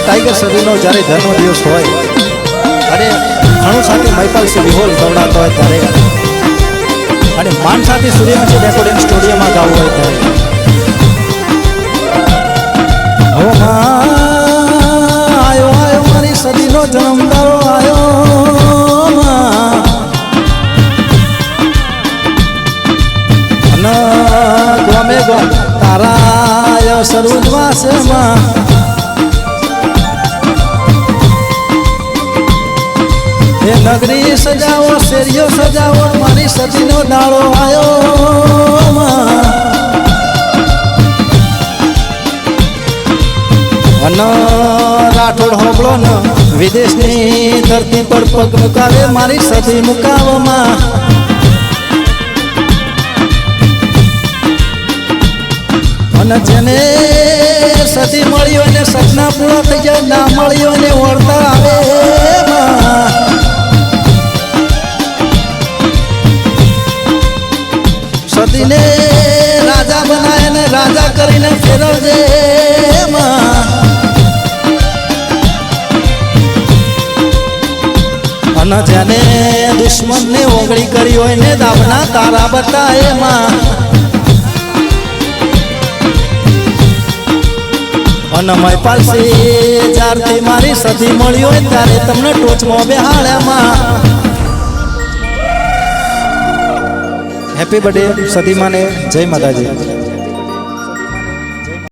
Tiger સદીનો, જ્યારે જન્મદિવસ હોય, અને ઘણું સાથે મહિપાલ સિંહ વિહોલ ગવડાતો હોય ત્યારે. અને માન સાથે સૂર્યવંશી રેકોર્ડિંગ સ્ટુડિયોમાં ગાવું હોય ત્યારે. આયો મારી સદીનો જન્મદારો, આયો. ગમે ગમ, તારા સર્વજવાસમાં એ નગરી સજાવો, શેરીઓ સજાવો, મારી સતીનો દાડો આવ્યો રાઠોડ હોબળો ન વિદેશની ધરતી પર પગ મુકાવે મારી સતી મુકાવમાં. અને જેને સતી મળ્યો અને સપના પૂરા થઈ જાય, ના સતીને રાજા બનાય ને રાજા કરીને ફેરવજે. અને જેને દુશ્મનને ઓગળી કરી હોય ને દાબના તારા બતા એમાં અને મયપાલ પાસે જ્યારથી મારી સધી મળી હોય ત્યારે તમને ટોચમાં બેહાડ્યામાં હેપી બર્થડે સદીમાને જય માતાજી